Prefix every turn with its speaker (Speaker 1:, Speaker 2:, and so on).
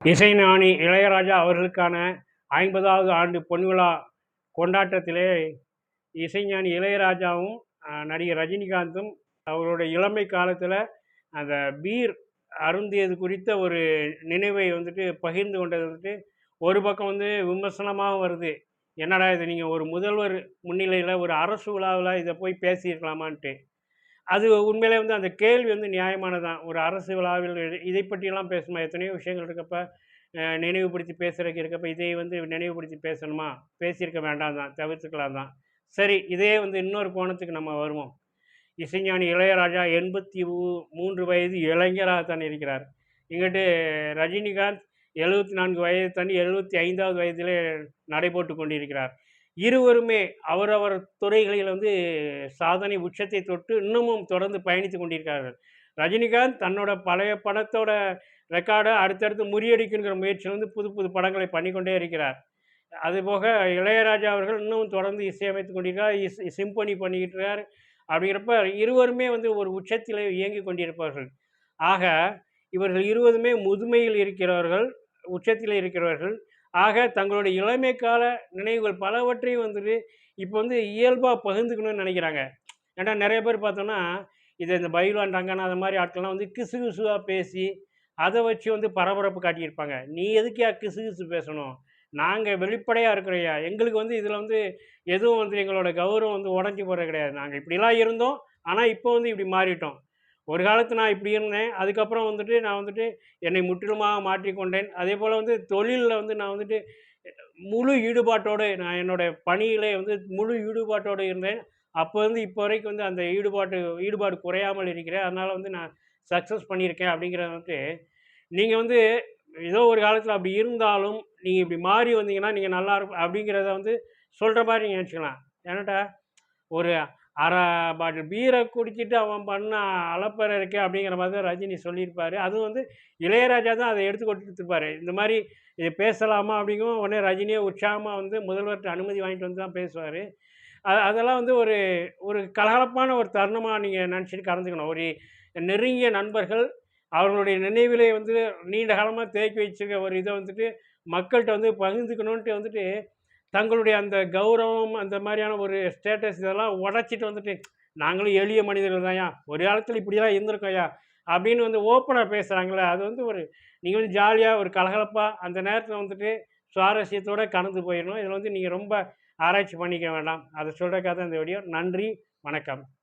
Speaker 1: இசைஞானி இளையராஜா அவர்களுக்கான ஐம்பதாவது ஆண்டு பொன்விழா கொண்டாட்டத்திலே இசைஞானி இளையராஜாவும் நடிகர் ரஜினிகாந்தும் அவருடைய இளமை காலத்தில் அந்த பீர் அருந்தியது குறித்த ஒரு நினைவை வந்துட்டு பகிர்ந்து கொண்டது வந்துட்டு ஒரு பக்கம் வந்து விமர்சனமாகவும் வருது. என்னடா இது நீங்கள் ஒரு முதல்வர் முன்னிலையில் ஒரு அரசு விழாவில் இதை போய் பேசியிருக்கலாமான்ட்டு. அது உண்மையிலே வந்து அந்த கேள்வி வந்து நியாயமானதான் ஒரு அரசு விழாவில் இதை- பற்றியெல்லாம் பேசணுமா? எத்தனையோ விஷயங்கள் இருக்கப்ப நினைவுபடுத்தி பேசுகிறக்கு இருக்கப்ப இதை வந்து நினைவுபடுத்தி பேசணுமா? பேசியிருக்க வேண்டாம் தான் தவிர்த்துக்கலாம் தான் சரி இதே வந்து இன்னொரு கோணத்துக்கு நம்ம வருவோம். இசைஞானி இளையராஜா எண்பத்தி மூன்று வயது இளைஞராக தான் இருக்கிறார். இங்கிட்டு ரஜினிகாந்த் எழுபத்தி நான்கு வயது தண்ணி எழுபத்தி ஐந்தாவது வயதிலே நடைபோட்டு கொண்டிருக்கிறார். இருவருமே அவரவர் துறைகளில் வந்து சாதனை உச்சத்தை தொட்டு இன்னமும் தொடர்ந்து பயணித்து கொண்டிருக்கிறார்கள். ரஜினிகாந்த் தன்னோட பழைய படத்தோட ரெக்கார்டை அடுத்தடுத்து முறியடிக்குங்கிற முயற்சியில் வந்து புது புது படங்களை பண்ணிக்கொண்டே இருக்கிறார். அதுபோக இளையராஜா அவர்கள் இன்னும் தொடர்ந்து இசையமைத்து கொண்டிருக்கிறார். இஸ் சிம்பனி பண்ணிக்கிட்டு இருக்கார். அப்படிங்கிறப்ப இருவருமே வந்து ஒரு உச்சத்தில் இயங்கி கொண்டிருப்பார்கள். ஆக இவர்கள் இருவருமே முதுமையில் இருக்கிறவர்கள் உச்சத்தில் இருக்கிறவர்கள். ஆக தங்களுடைய இளமை கால நினைவுகள் பலவற்றையும் வந்துட்டு இப்போ வந்து இயல்பாக பகிர்ந்துக்கணும்னு நினைக்கிறாங்க. ஏன்னா நிறைய பேர் பார்த்தோன்னா இது இந்த பைலான் ரங்கநாத மாதிரி ஆட்கள்லாம் வந்து கிசு கிசுவாக பேசி அதை வச்சு வந்து பரபரப்பு காட்டியிருப்பாங்க. நீ எதுக்கியா கிசு கிசு பேசணும்? நாங்கள் வெளிப்படையாக இருக்கிறையா எங்களுக்கு வந்து இதில் வந்து எதுவும் வந்து எங்களோட கௌரவம் வந்து உடஞ்சி போகிறது கிடையாது. நாங்கள் இப்படிலாம் இருந்தோம். ஆனால் இப்போ வந்து இப்படி மாறிட்டோம். ஒரு காலத்து நான் இப்படி இருந்தேன். அதுக்கப்புறம் வந்துட்டு நான் வந்துட்டு என்னை முற்றிலுமாக மாற்றிக்கொண்டேன். அதே போல் வந்து தொழிலில் வந்து நான் வந்துட்டு முழு ஈடுபாட்டோடு நான் என்னோடய பணியிலே வந்து முழு ஈடுபாட்டோடு இருந்தேன். அப்போ வந்து இப்போ வரைக்கும் வந்து அந்த ஈடுபாட்டு ஈடுபாடு குறையாமல் இருக்கிறேன். அதனால் வந்து நான் சக்ஸஸ் பண்ணியிருக்கேன் அப்படிங்கிறத வந்துட்டு நீங்கள் வந்து ஏதோ ஒரு காலத்தில் அப்படி இருந்தாலும் நீங்கள் இப்படி மாறி வந்தீங்கன்னா நீங்கள் நல்லா இருக்கும் அப்படிங்கிறத வந்து சொல்கிற மாதிரி நீங்கள் நினச்சிக்கலாம். ஏன்னாட்டா ஒரு அரை பாட்டில் பீரை குடிச்சிட்டு அவன் பண்ண அலப்பறை இருக்கே அப்படிங்கிற மாதிரி தான் ரஜினி சொல்லியிருப்பார். அதுவும் வந்து இளையராஜா தான் அதை எடுத்து கொடுத்துருப்பாரு. இந்த மாதிரி இது பேசலாமா அப்படிங்கும் உடனே ரஜினியே உற்சாகமாக வந்து முதல்வர்கிட்ட அனுமதி வாங்கிட்டு வந்து தான் பேசுவார். அது அதெல்லாம் வந்து ஒரு ஒரு கலகலப்பான ஒரு தருணமாக நீங்கள் நினச்சிட்டு கலந்துக்கணும். ஒரு நெருங்கிய நண்பர்கள் அவர்களுடைய நினைவிலே வந்து நீண்ட காலமாக தேக்கி வச்சிருக்க ஒரு இதை வந்துட்டு மக்கள்கிட்ட வந்து பகிர்ந்துக்கணுன்ட்டு வந்துட்டு தங்களுடைய அந்த கௌரவம் அந்த மாதிரியான ஒரு ஸ்டேட்டஸ் இதெல்லாம் உடச்சிட்டு வந்துட்டு நாங்களும் எளிய மனிதர்கள் தான்யா ஒரு காலத்தில் இப்படிலாம் ஐயா. அப்படின்னு வந்து ஓப்பனாக பேசுகிறாங்களே அது வந்து ஒரு நீங்கள் வந்து ஜாலியாக ஒரு கலகலப்பாக அந்த நேரத்தில் வந்துட்டு சுவாரஸ்யத்தோடு கலந்து போயிடணும். இதில் வந்து நீங்கள் ரொம்ப ஆராய்ச்சி பண்ணிக்க வேண்டாம். அதை சொல்கிறக்காக தான் இந்த வீடியோ நன்றி வணக்கம்.